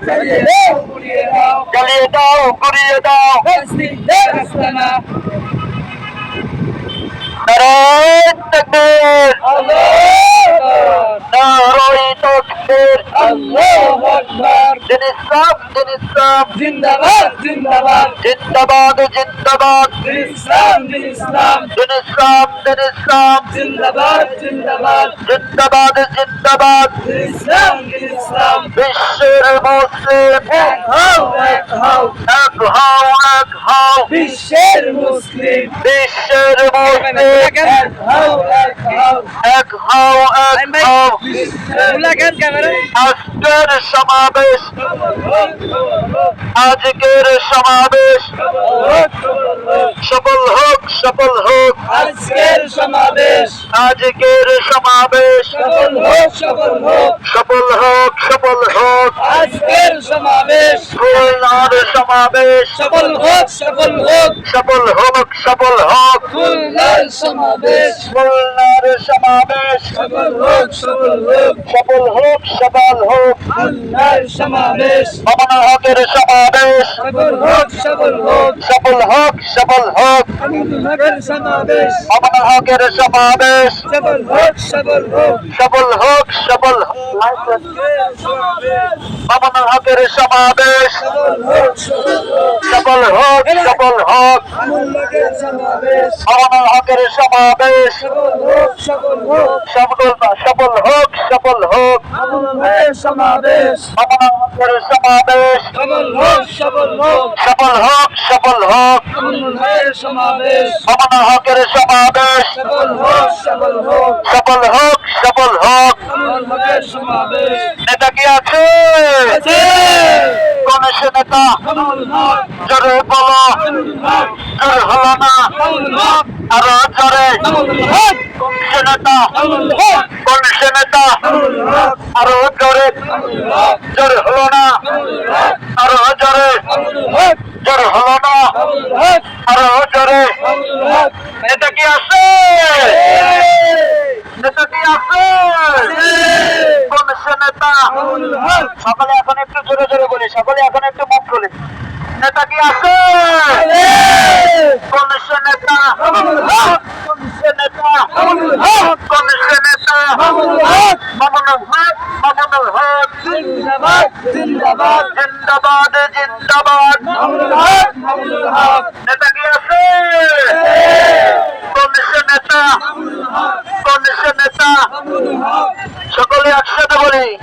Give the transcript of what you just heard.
জ্বালিয়ে দাও গুড়িয়ে দাও জিন্দাবাদ জিন্দাবাদ। জিন্দাবাদ জিন্দাবাদ। ইসলাম ইসলাম দিন ইসলাম। জিন্দাবাদ জিন্দাবাদ। জিন্দাবাদ জিন্দাবাদ। দিন ইসলাম ইসলাম। বিশ্বের মুসলিম। এক হও এক হও। এক হও এক হও। বিশ্বের মুসলিম। বিশ্বের মুসলিম। এক হও এক হও। এক হও এক হও। আজকের সমাবেশ। আজকের সমাবেশ। সফল হোক। সফল হোক। আজকের সমাবেশ। আজকের সমাবেশ। সফল হোক সফল হোক। সফল হোক সফল হোক। আজকের সমাবেশ। খুলনার সমাবেশ। সফল হোক সফল হোক। সফল হোক সফল হোক। খুলনার সমাবেশ। খুলনার সমাবেশ। সফল হোক সফল হোক। সফল হোক সফল হোক। খুলনার সমাবেশ। মামনা হকের সমাবেশ। সফল হোক সফল হোক। সফল হোক সফল হোক। খুলনার সমাবেশ। মামনা হকের সমাবেশ। সফল হোক সফল হোক। সফল হোক সফল মামনা হকের সমাবেশ। সফল হোক সফল হোক। সফল হোক সফল হোক। মামনা হকের সমাবেশ। হোক সফল হোক সফল হোক। সমাবেশ হকের সমাবেশ। সফল হোক সফল হোক। সমাবেশ মামনা হকের সমাবেশ। সফল হোক সফল হোক। সফল হোক নেতা কি আছে। কোন সে নেতা কমল হক জোরে বলো কমল হক জোরে হলো না। কমল হক আরও জোরে কমল হক কোন সে নেতা কমল হক কোন সে নেতা কমল হক আরও জোরে কমল হক জোরে হলো না। কমল হক আরও জোরে কমল হক জোরে হলো না। কমল হক আরও জোরে কমল হক নেতা কি আছে? নেতা কি আছে? কোন সে নেতা। কমল হক সকলে এখন একটু জোরে জোরে বলি, সকলে এখন একটু মুখ খুলে। নেতা কি আছে? নেতা। নেতা। নেতা। নেতা নেতা। নেতা। সকলে একসাথে বলি।